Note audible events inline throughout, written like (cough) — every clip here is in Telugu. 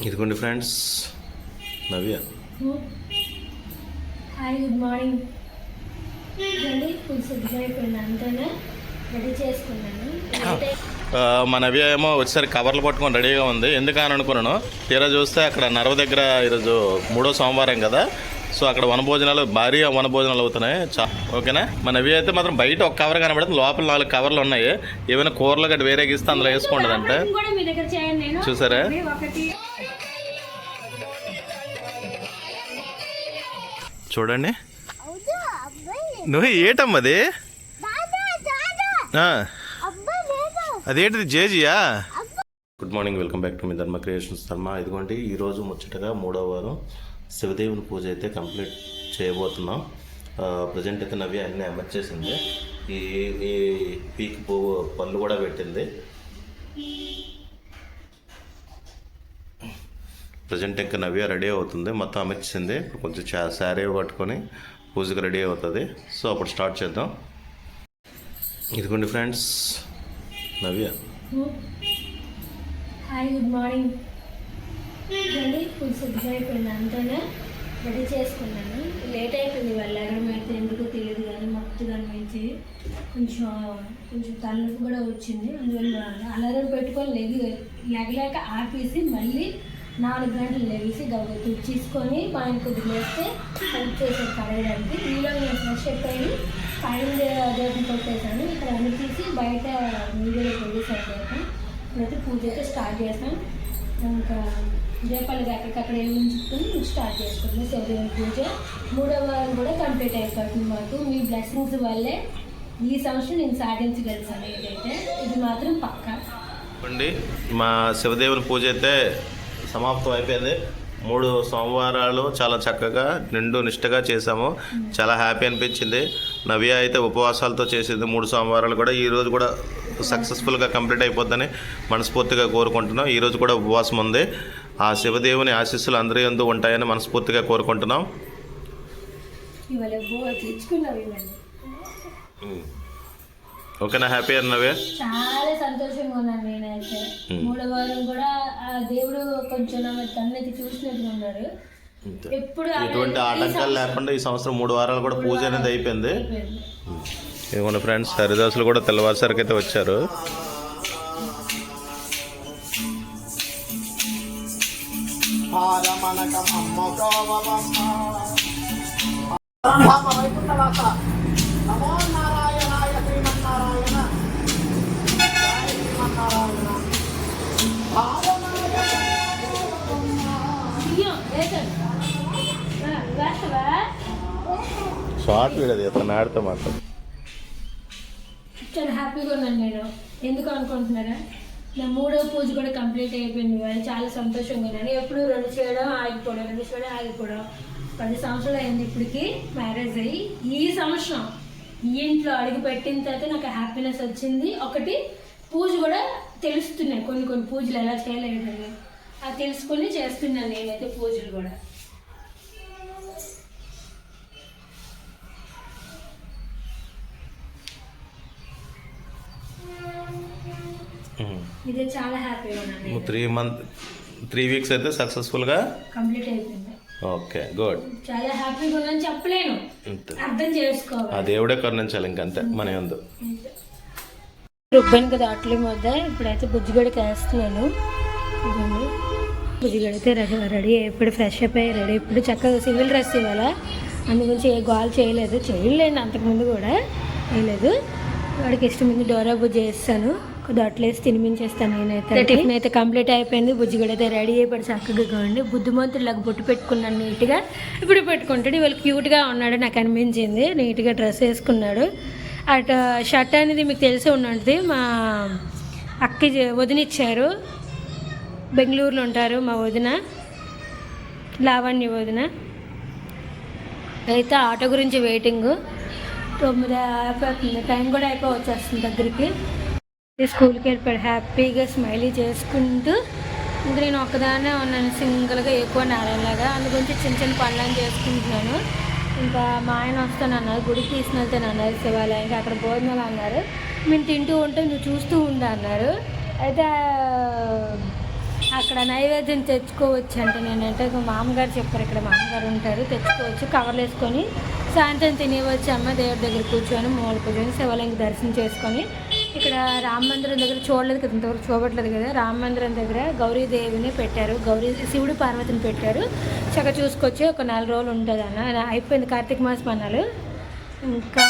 ఇదిగోండి friends Navya. Hi good morning. మా నవ్య ఏమో వచ్చేసరి కవర్లు పట్టుకొని రెడీగా ఉంది. ఎందుకని అనుకున్నాను? తీరా చూస్తే అక్కడ నరవ దగ్గర ఈరోజు మూడో సోమవారం కదా. సో అక్కడ వనభోజనాలు భారీ వనభోజనాలు అవుతున్నాయి. చా ఓకేనా? మా నవ్య అయితే మాత్రం బయట ఒక కవర్ కనబడుతుంది. లోపల నాలుగు కవర్లు ఉన్నాయి. ఏమైనా కూరలు గట్టి వేరే గీస్తే అందులో వేసుకోండి అంటే. చూసారా? చూడండి. నువ్వు ఏటమ్మది అదేంటిది జేజియా? Good morning welcome back to me Dharma creations. ధర్మ ఇదిగోండి ఈరోజు ముచ్చటగా మూడవ వారం శివదేవుని పూజ అయితే కంప్లీట్ చేయబోతున్నాం. ప్రజెంట్ అయితే నవ్య అన్నీ అమర్చేసింది. ఈ ఈ పీక్ పువ్వు పళ్ళు కూడా పెట్టింది. ప్రజెంట్ ఇంకా నవ్య రెడీ అవుతుంది. మొత్తం అమర్చింది ఇప్పుడు కొంచెం చా శారీ పట్టుకొని పూజకి రెడీ అవుతుంది. సో అప్పుడు స్టార్ట్ చేద్దాం. ఇదిగోండి friends Navya. Hi good morning. ఇదండి ఫుల్ సిద్ధం అయిపోయింది అంతేనా? రెడీ చేసుకున్నాను. లేట్ అయిపోయింది వాళ్ళు అయితే ఎందుకో తెలియదు కానీ మొత్తం కనిపించి కొంచెం కొంచెం తలనొప్పి కూడా వచ్చింది. అందువల్ల అలారం పెట్టుకొని లెగి లెగలేక ఆపేసి మళ్ళీ నాలుగు గంటలు లేచి గవ్వ తుడిచేసుకొని మా ఆయన కొద్దిగా వేస్తే హెల్ప్ చేసేది కడగడానికి ఈలో నేను ఫ్రెష్ అయిపోయి పైన దేవుడిని కొట్టేశాను. ఇక్కడ అన్ని తీసి బయట మీడియాలో కొట్టేసాను అయితే ఇప్పుడైతే పూజ అయితే స్టార్ట్ చేస్తాం ఇంకా దీపాలు అక్కడికక్కడ వెళ్ళించుకుని స్టార్ట్ చేసుకున్నాం శివదేవుని పూజ మూడవ వారం కూడా కంప్లీట్ అయిపోతుంది మాకు. మీ బ్లెస్సింగ్స్ వల్లే ఈ సంవత్సరం నేను సాధించగలిసాను ఏదైతే ఇది మాత్రం పక్క. అండి మా శివదేవుని పూజ అయితే సమాప్తం అయిపోయింది. మూడు సోమవారాలు చాలా చక్కగా నిండు నిష్టగా చేసాము చాలా హ్యాపీ అనిపించింది. నవ్య అయితే ఉపవాసాలతో చేసింది. మూడు సోమవారాలు కూడా ఈ రోజు కూడా సక్సెస్ఫుల్గా కంప్లీట్ అయిపోద్దని మనస్ఫూర్తిగా కోరుకుంటున్నాం. ఈ రోజు కూడా ఉపవాసం ఉంది. ఆ శివదేవుని ఆశీస్సులు అందరి ఎందు ఉంటాయని మనస్ఫూర్తిగా కోరుకుంటున్నాం. ఓకేనా హ్యాపీ అని నవ్య? చాలా సంతోషంగా ఉన్నాను నేనైతే. Hmm. మూడవ వారం కూడా ఆ దేవుడు కొంచెం నా ఉన్నారు అంతే. ఎప్పుడు ఎటువంటి ఆటంకాలు లేకుండా ఈ సంవత్సరం మూడు వారాలు కూడా పూజ అనేది అయిపోయింది. ఇదిగోండి ఫ్రెండ్స్ హరిదాసులు కూడా తెల్లవారుసరికి అయితే వచ్చారు నమో షార్ట్ వీడియో తీస్తాను ఆడితే మాత్రం చాలా హ్యాపీగా ఉన్నాను నేను. ఎందుకు అనుకుంటున్నారా? నా మూడో పూజ కూడా కంప్లీట్ అయిపోయింది. కానీ చాలా సంతోషంగా ఉన్నాను. ఎప్పుడు రెండు చేయడం ఆగిపోవడం రెండు చేయడం ఆగిపోవడం. పది సంవత్సరాలు అయింది ఇప్పటికి మ్యారేజ్ అయ్యి. ఈ సంవత్సరం ఈ ఇంట్లో అడుగు పెట్టిన తర్వాత నాకు హ్యాపీనెస్ వచ్చింది. ఒకటి పూజ కూడా తెలుస్తున్నాయి కొన్ని కొన్ని పూజలు ఎలా చేయలేదు అది తెలుసుకొని చేస్తున్నాను నేనైతే పూజలు కూడా. ఇదే చాలా హ్యాపీగా ఉన్నాను నేను. త్రీ మంత్ త్రీ వీక్స్ అయితే సక్సెస్ఫుల్గా కంప్లీట్ అయిపోయింది. ఓకే గుడ్ చాలా హ్యాపీగా ఉందని చెప్పలేను. అర్థం ఆ చేసుకోవాలి దేవుడే కరుణించాలి ఇంకంతే మన ఎందు. రుబ్బాను కదా అట్లే ముద్ద ఇప్పుడైతే బుజ్జిగడికి వేస్తున్నాను. ఇదిగోండి. బుజ్జిగడ అయితే రెడీ రెడీ ఇప్పుడు ఫ్రెష్ అయిపోయి రెడీ. ఇప్పుడు చక్కగా సివిల్ డ్రెస్ ఇవ్వాలా. అందు గురించి ఏ గోల్ చేయలేదు. చేయలేదు అంతకుముందు కూడా. వేయలేదు వాడికి ఇష్టం ఉంది డోరా బుజ్జి చేస్తాను కొద్దిగా అట్లేసి తినిపించేస్తాను నేనైతే. టిఫిన్ అయితే కంప్లీట్ అయిపోయింది. బుజ్జిగడ అయితే రెడీ అయిపోయి చక్కగా ఉండి బుద్ధిమంతులకు బొట్టు పెట్టుకున్నాను నీట్గా. ఇప్పుడు పెట్టుకుంటాడు. ఇవాళ క్యూట్గా ఉన్నాడు నాకు అనిపించింది. నీట్గా డ్రెస్ వేసుకున్నాడు. అటు షర్ట్ అనేది మీకు తెలిసి ఉన్నది. మా అక్క వదినిచ్చారు. బెంగళూరులో ఉంటారు మా వదిన లావణ్య వదిన. అయితే ఆటో గురించి వెయిటింగ్ తొమ్మిది అయిపోతుంది. టైం కూడా అయిపో వచ్చేస్తుంది దగ్గరికి స్కూల్కి వెళ్ళిపోయాడు. హ్యాపీగా స్మైలీ చేసుకుంటూ. ఇంకా నేను ఒక్కదానే ఉన్నాను. సింగిల్గా ఎక్కువ నారాయణలాగా అందుగురించి చిన్న చిన్న పనులను చేసుకుంటున్నాను. ఇంకా మా ఆయన వస్తాను అన్నారు. గుడికి తీసుకుని వెళ్తాను అన్నారు శివాలయంకి అక్కడ భోజనాలు అన్నారు. మేము తింటూ ఉంటే. నువ్వు చూస్తూ ఉండు అన్నారు. అయితే అక్కడ నైవేద్యం తెచ్చుకోవచ్చు అంటే నేనంటే మామగారు చెప్పారు ఇక్కడ మామగారు ఉంటారు తెచ్చుకోవచ్చు కవర్లు వేసుకొని సాయంత్రం తినేవచ్చు అమ్మ దేవుడి దగ్గర కూర్చొని మూల కూర్చొని శివలింగ దర్శనం చేసుకొని ఇక్కడ రామ మందిరం దగ్గర చూడలేదు కదా ఇంతవరకు చూడట్లేదు కదా రామ మందిరం దగ్గర గౌరీదేవిని పెట్టారు గౌరీ శివుడు పార్వతిని పెట్టారు. చక్కగా చూసుకొచ్చి ఒక నెల రోజులు ఉంటుంది అన్న అయిపోయింది కార్తీక మాసం అన్నాలు ఇంకా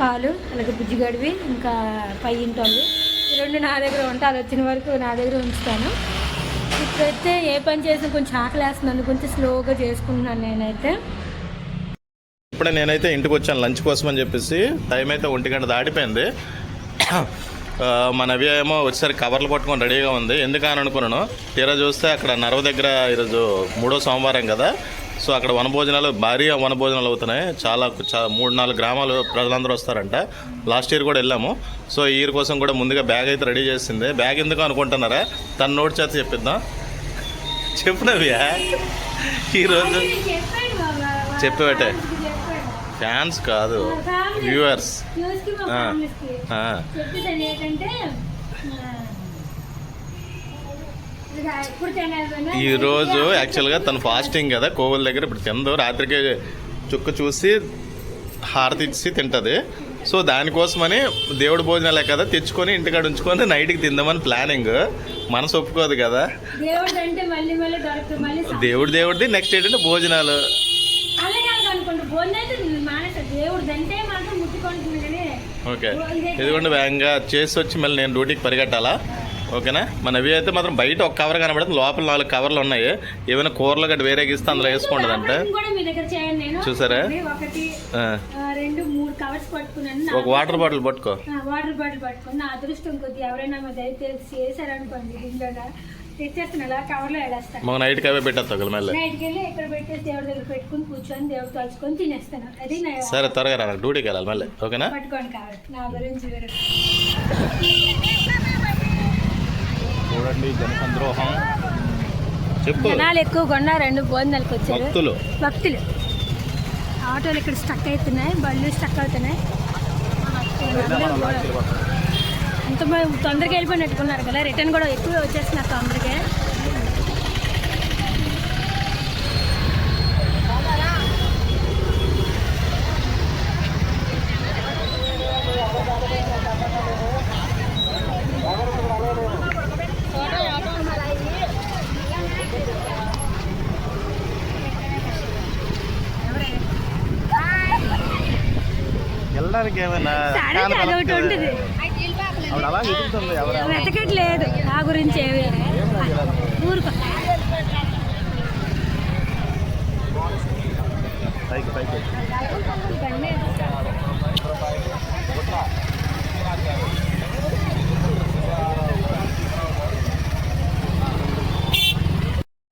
పాలు అలాగే బుజ్జిగడివి ఇంకా పై ఇంటి వాళ్ళు రెండు నా దగ్గర ఉంటా అది వచ్చిన వరకు నా దగ్గర ఉంచుతాను. ఇప్పుడైతే ఏ పని చేసినా కొంచెం ఆకలి వేస్తుంది కొంచెం స్లోగా చేసుకుంటున్నాను నేనైతే. ఇప్పుడే నేనైతే ఇంటికి వచ్చాను లంచ్ కోసం అని చెప్పేసి. టైం అయితే ఒంటి గంట దాటిపోయింది. మన అవి ఏమో వచ్చేసరికి కవర్లు పట్టుకొని రెడీగా ఉంది. ఎందుకని అనుకున్నాను. తీరా చూస్తే అక్కడ నరవ దగ్గర ఈరోజు మూడో సోమవారం కదా. సో అక్కడ వనభోజనాలు భారీ వనభోజనాలు అవుతున్నాయి. చాలా మూడు నాలుగు గ్రామాలు ప్రజలందరూ వస్తారంట. లాస్ట్ ఇయర్ కూడా వెళ్ళాము. సో ఈ ఇయర్ కోసం కూడా ముందుగా బ్యాగ్ అయితే రెడీ చేసింది. బ్యాగ్ ఎందుకు అనుకుంటున్నారా? తన నోటి చేత చెప్పిద్దాం. చెప్పు నవ్య. ఈరోజు చెప్పేవటే. ఫ్యాన్స్ కాదు. వ్యూవర్స్. ఆ. ఆ. చెప్పేదాన్ని ఏంటంటే ఈ రోజు యాక్చువల్గా తను ఫాస్టింగ్ కదా కోవిల దగ్గర ఇప్పుడు తిందు. రాత్రికి చుక్క చూసి హారతి ఇచ్చి తింటది. సో దానికోసమని దేవుడి భోజనాలే కదా తెచ్చుకొని ఇంటికాడ ఉంచుకొని నైట్కి తిందామని ప్లానింగ్ మనసు ఒప్పుకోదు కదా. దేవుడు దేవుడిది నెక్స్ట్ ఏంటంటే భోజనాలు. ఓకే. ఇదిగోండి వేగంగా చేసి వచ్చి మళ్ళీ నేను డ్యూటీకి పరిగెట్టాలా? ఓకేనా? మన అవి అయితే మాత్రం బయట ఒక కవర్ కనబడుతుంది. లోపల నాలుగు కవర్లు ఉన్నాయి. ఏమైనా కూరలు గట్టి వేరేకి ఇస్తే అందులో వేసుకుంటుందంట వ్యాపారం కూడా మీ దగ్గర చేయండి నేను. చూసారా? ఒకటి ఆ, ఆ, రెండు మూడు కవర్స్ పట్టుకున్నాను. ఒక వాటర్ బాటిల్ పట్టుకో. ఆ, వాటర్ బాటిల్ పట్టుకుని నా అదృష్టం కొద్ది ఎవరైనా దయచేసి చేశారనుకోండి దీంట్లో మాకు నైట్కి అవే పెట్టేస్తాం ఒకవేళ మళ్ళీ. నైట్కి వెళ్ళి ఇక్కడ పెట్టేసి దేవుడి దగ్గర పెట్టుకుని కూర్చొని దేవుడు తలుచుకొని తినేస్తాను. అది నా సరే త్వరగా రా డ్యూటీకి వెళ్ళాలి మళ్ళీ. ఓకేనా? (laughs) చూడండి జనసంద్రోహం. చెప్పు. జనాలు ఎక్కువ కొన్నా రెండు భోజనాలకు వచ్చారు. భక్తులు. భక్తులు. ఆటోలు ఇక్కడ స్టక్ అవుతున్నాయి బళ్ళు స్టక్ అవుతున్నాయి. అంత తొందరగా వెళ్ళిపోయినట్టుకున్నారు కదా రిటర్న్ కూడా ఎక్కువ వచ్చేస్తున్నారు తొందరగా. వెళ్ళడానికి ఏమైనా అదొకటి ఉంటుంది. వెతకట్లేదు. నా గురించి ఏవి ఊరుకో. పైకి పైకి.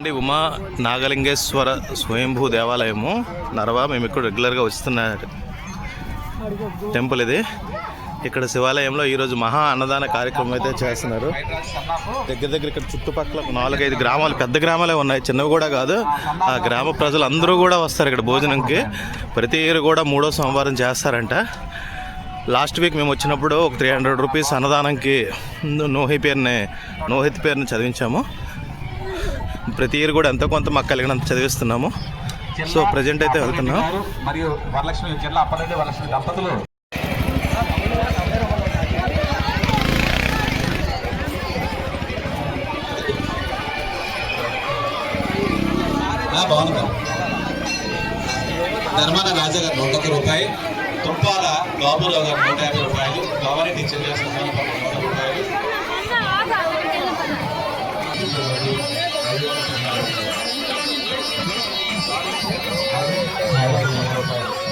అండి ఉమా నాగలింగేశ్వర స్వయంభూ దేవాలయము నరవా మేము ఇక్కడ రెగ్యులర్గా వస్తున్న టెంపుల్ ఇది. ఇక్కడ శివాలయంలో ఈరోజు మహా అన్నదాన కార్యక్రమం అయితే చేస్తున్నారు. దగ్గర దగ్గర ఇక్కడ చుట్టుపక్కల నాలుగైదు గ్రామాలు పెద్ద గ్రామాలే ఉన్నాయి. చిన్నవి కూడా కాదు. ఆ గ్రామ ప్రజలు అందరూ కూడా వస్తారు ఇక్కడ భోజనంకి. ప్రతి ఇయర్ కూడా మూడో సోమవారం చేస్తారంట. లాస్ట్ వీక్ మేము వచ్చినప్పుడు ఒక త్రీ హండ్రెడ్ రూపీస్ అన్నదానంకి నోహి పేరుని నోహిత్ పేరుని చదివించాము. ప్రతి ఇయర్ కూడా ఎంతో కొంత మాకు కలిగినంత చదివిస్తున్నాము. సో ప్రజెంట్ అయితే వెళ్తున్నాం. మరియు వరలక్ష్మి జిల్లా అప్పరెడ్డి వరలక్ష్మి దంపతులు. బాగుంది ధర్మాన రాజా గారు నూట ఒక్క రూపాయి తుప్పాల బాబురావు గారు నూట యాభై రూపాయలు గౌరీ టీచర్ గారు నూట రూపాయలు.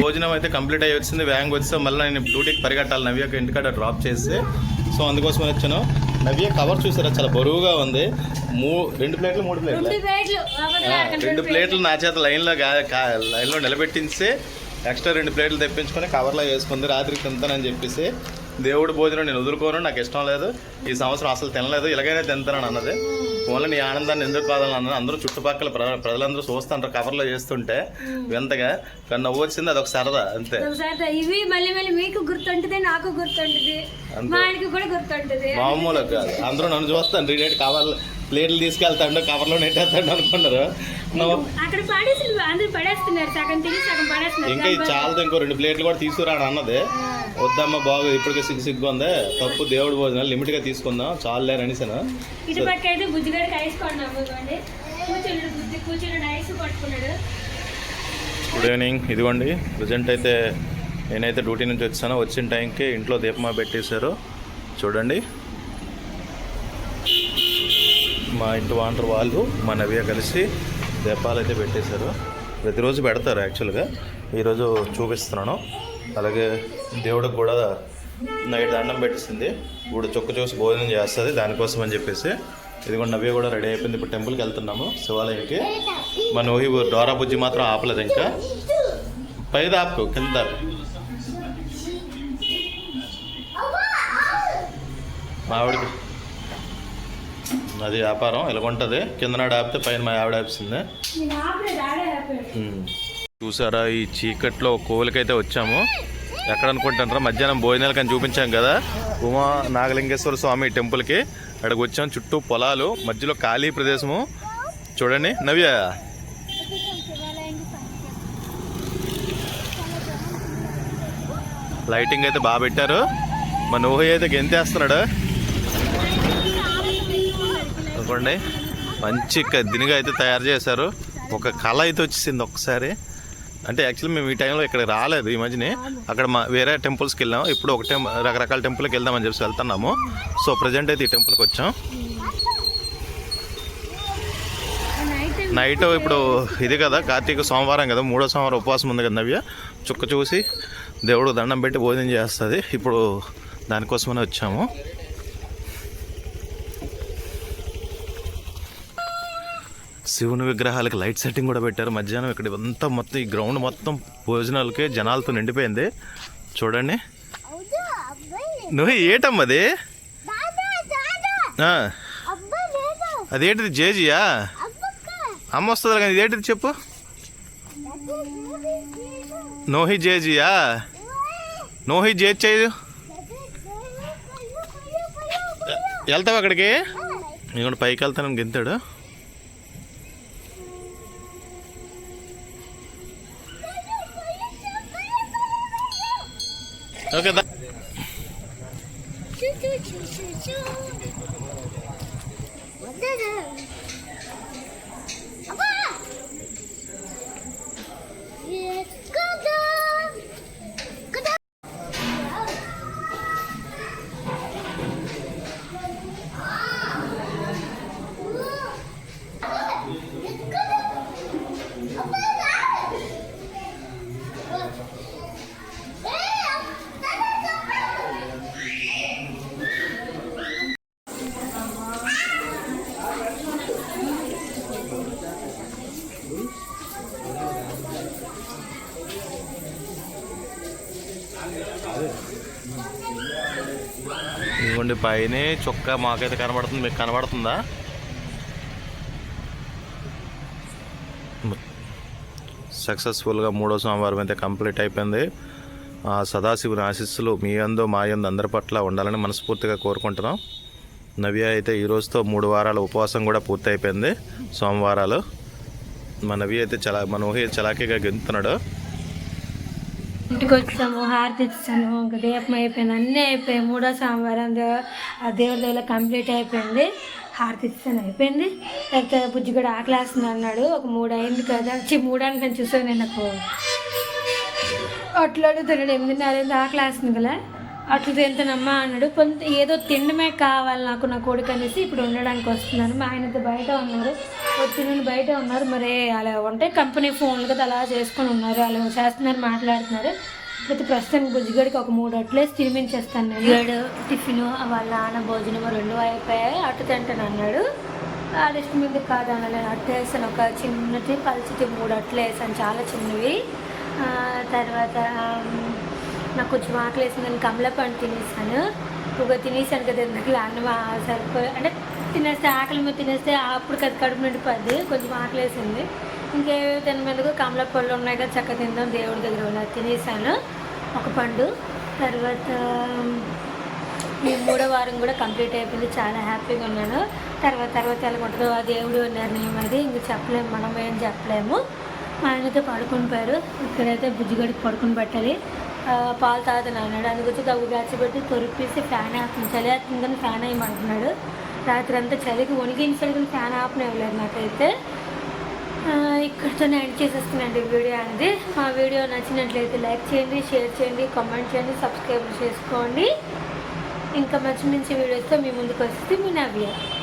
భోజనం అయితే కంప్లీట్ అయ్యి వచ్చింది. వ్యాంగ్ వచ్చి మళ్ళీ నేను డ్యూటీకి పరిగెట్టాలి. నవ్యకి ఇంటికాడ డ్రాప్ చేస్తే. సో అందుకోసం వచ్చాను. నవ్య కవర్ చూసారా? చాలా బరువుగా ఉంది. మూ రెండు ప్లేట్లు మూడు ప్లేట్లు? రెండు ప్లేట్లు. నా చేత లైన్లో లైన్లో నిలబెట్టిస్తే ఎక్స్ట్రా రెండు ప్లేట్లు తెప్పించుకొని కవర్లో వేసుకుంది రాత్రికి తింటానని చెప్పేసి దేవుడి భోజనం నేను వదులుకోను నాకు ఇష్టం లేదు. ఈ సంవత్సరం అసలు తినలేదు ఇలాగైనా తింటానని అన్నది. ఓన్లీ నీ ఆనందాన్ని ఎందుకు కాదని అన్నది అందరూ చుట్టుపక్కల ప్ర- ప్రజలందరూ చూస్తుంటారు కవర్లో చేస్తుంటే వింతగా కానీ నవ్వు వచ్చింది అదొక సరదా అంతే. ఇవి మళ్ళీ మళ్ళీ మీకు గుర్తుంటుంది నాకు గుర్తుంటుంది. కూడా గుర్తుంటుంది. మామూలు కాదు. అందరూ నన్ను చూస్తాను రేట్ కవర్లు ప్లేట్లు తీసుకెళ్తాడు కవర్లో నెట్టేస్తాడు అనుకున్నారు. నవ్వు అక్కడ పడేసి అందరూ పడేస్తున్నారు. సగం తిని సగం పడేస్తున్నారు. ఇంకా ఇది చాలదు ఇంకో రెండు ప్లేట్లు కూడా తీసుకురాడు అన్నది. వద్దమ్మా బాగు ఇప్పటికే సిగ్గు సిగ్గు ఉంది. తప్పు దేవుడు భోజనాలు లిమిట్గా తీసుకుందాం. చాలులే అనేసాను. ఇటు పక్క అయితే బుజ్జిగాడికి ఐస్ కొన్నాము ఇదిగోండి కూర్చున్నాడు బుజ్జి కూర్చున్నాడు ఐస్ పట్టుకున్నాడు. గుడ్ ఈవినింగ్ ఇదిగోండి ప్రజెంట్ అయితే నేనైతే డ్యూటీ నుంచి వచ్చాను. వచ్చిన టైంకి ఇంట్లో దీపమా పెట్టేశారు. చూడండి. మా ఇంటి వాంటర్ వాళ్ళు మా నవ్య కలిసి దీపాలు అయితే పెట్టేశారు. ప్రతిరోజు పెడతారు యాక్చువల్గా. ఈరోజు చూపిస్తున్నాను. అలాగే దేవుడికి కూడా నైట్ దండం పెట్టిస్తుంది ఇప్పుడు చొక్క చూసి భోజనం చేస్తుంది దానికోసం అని చెప్పేసి. ఇదిగోండి కూడా నవ్య కూడా రెడీ అయిపోయింది. ఇప్పుడు టెంపుల్కి వెళ్తున్నాము శివాలయంకి. మన నోహి డోరా బుజ్జి మాత్రం ఆపలేదు ఇంకా. పై దాపు కింద ఆపు. మా అది వ్యాపారం ఇలాగుంటుంది కింద నాడు ఆపితే పైన మా ఆవిడ ఆపిస్తుంది. చూసారా ఈ చీకట్లో కోవిలకైతే వచ్చాము. ఎక్కడ అనుకుంటారా మధ్యాహ్నం భోజనాలు కానీ చూపించాం కదా. ఉమా నాగలింగేశ్వర స్వామి టెంపుల్కి. అక్కడికి వచ్చాం చుట్టూ పొలాలు మధ్యలో ఖాళీ ప్రదేశము. చూడండి నవ్య. లైటింగ్ అయితే బాగా పెట్టారు. మా నోహి అయితే గెంతేస్తున్నాడు. అనుకోండి. మంచి దినిగా అయితే తయారు చేశారు. ఒక కళ అయితే వచ్చేసింది ఒకసారి అంటే యాక్చువల్లీ మేము ఈ టైంలో ఇక్కడ రాలేదు ఈ మధ్యనే. అక్కడ మా వేరే టెంపుల్స్కి వెళ్ళాం. ఇప్పుడు ఒక టెంపుల్ రకరకాల టెంపుల్కి వెళ్దామని చెప్పి వెళ్తున్నాము. సో ప్రజెంట్ అయితే ఈ టెంపుల్కి వచ్చాం. నైట్ నైట్ ఇప్పుడు ఇది కదా కార్తీక సోమవారం కదా. మూడో సోమవారం ఉపవాసం ఉంది కదా నవ్య. చుక్క చూసి దేవుడు దండం పెట్టి భోజనం చేస్తుంది. ఇప్పుడు దానికోసమనే వచ్చాము. శివుని విగ్రహాలకి లైట్ సెట్టింగ్ కూడా పెట్టారు మధ్యాహ్నం ఇక్కడ అంతా మొత్తం ఈ గ్రౌండ్ మొత్తం భోజనాలకే జనాలతో నిండిపోయింది చూడండి నువ్వు ఏటమ్మది అదేంటిది జేజియా అమ్మ వస్తుంది కానీ ఇదేంటిది చెప్పు నోహి జేజియా నోహి జేజ్ చేయదు వెళ్తావు అక్కడికి నేను పైకి వెళ్తాను గింతాడు ఇది పైనే చొక్కా మాకైతే కనబడుతుంది మీకు కనబడుతుందా? సక్సెస్ఫుల్గా మూడో సోమవారం అయితే కంప్లీట్ అయిపోయింది. ఆ సదాశివుని ఆశీస్సులు మీ అందు మా అందు అందరి పట్ల ఉండాలని మనస్ఫూర్తిగా కోరుకుంటున్నాం. నవ్య అయితే ఈరోజుతో మూడు వారాల ఉపవాసం కూడా పూర్తి అయిపోయింది సోమవారాలు. మా నవ్య అయితే చాలా మన ఊహి చలాకీగా గెంతున్నాడు ఇంటికి వచ్చాము హారతి ఇచ్చాము ఇంకా దీపం అయిపోయింది అన్నీ అయిపోయాయి. మూడో సోమవారం ఆ దేవుడి దగ్గర కంప్లీట్ అయిపోయింది హారతి ఇచ్చాను అయిపోయింది. లేకపోతే బుజ్జి కూడా ఆకలేస్తుంది అన్నాడు. ఒక మూడు అయింది కదా. చి మూడానికి నేను చూసాను నేను నాకు? అట్లా తినడు ఎనిమిదిన్నర అయింది ఆకలేస్తుంది కదా. అట్లా తింటానమ్మా అన్నాడు. కొంత ఏదో తిండమే కావాలి నాకు నా కొడుకు అనేసి ఇప్పుడు ఉండడానికి వస్తున్నాను. మా ఆయనతో బయట ఉన్నారు. వచ్చి బయట ఉన్నారు. మరి అలా ఉంటే కంపెనీ ఫోన్లు కదా అలా చేసుకొని ఉన్నారు. అలా చేస్తున్నారు మాట్లాడుతున్నారు. అయితే ప్రస్తుతానికి బుజ్జిగడికి ఒక మూడు అట్లేసి తినిపించేస్తాను నేను. బుజ్జిగాడు టిఫిన్ వాళ్ళ నాన్న భోజనం రెండు అయిపోయాయి. అటు తింటాను అన్నాడు. వాళ్ళ ఇష్టం మీద కాదు అన్నాను అట్టు వేసాను. ఒక చిన్నటి పల్చిటి మూడు అట్లు వేసాను. చాలా చిన్నవి. తర్వాత నాకు కొంచెం ఆకలి వేసిందని కమల పండు తినేసాను. ఒక తినేసాను కదా ఎందుకు? అన్నం సరిపోయి అంటే తినేస్తే ఆకలి మీద తినేస్తే అప్పుడు అది కడుపు నిండిపోద్ది. కొంచెం ఆకలి వేసింది. ఇంకేవి తినమందుకు కమల పళ్ళు ఉన్నాయి కదా చక్కగా తిందాం దేవుడి దగ్గర ఉన్నది తినేసాను ఒక పండు. తర్వాత ఈ మూడో వారం కూడా కంప్లీట్ అయిపోయింది. చాలా హ్యాపీగా ఉన్నాను. తర్వాత తర్వాత ఎలా ఉంటుందో ఆ దేవుడు నిర్ణయం అది. ఇంక చెప్పలేము మనం ఏం చెప్పలేము. మా ఆయనతో పడుకుని పోయారు. ఇక్కడైతే బుజ్జిగడికి పడుకుని పెట్టాలి. పాలు తాగుతున్నాడు అందుకొచ్చి దగ్గు గాచిపెట్టి తొరిపేసి ఫ్యాన్ ఆపుతుంది చలి వేస్తుందని ఫ్యాన్ వేయమంటున్నాడు. రాత్రి అంతా చలికి వణికించాడు ఫ్యాన్ ఆపనివ్వలేదు నాకైతే. ఆ, ఇక్కడితో ఎండ్ చేసేస్తున్నాండి వీడియో అనేది. మా వీడియో నచ్చినట్లయితే లైక్ చేయండి షేర్ చేయండి కామెంట్ చేయండి సబ్స్క్రైబ్ చేసుకోండి. ఇంకా మంచి మంచి వీడియోస్తో మీ ముందుకు వస్తే మీ నవ్య.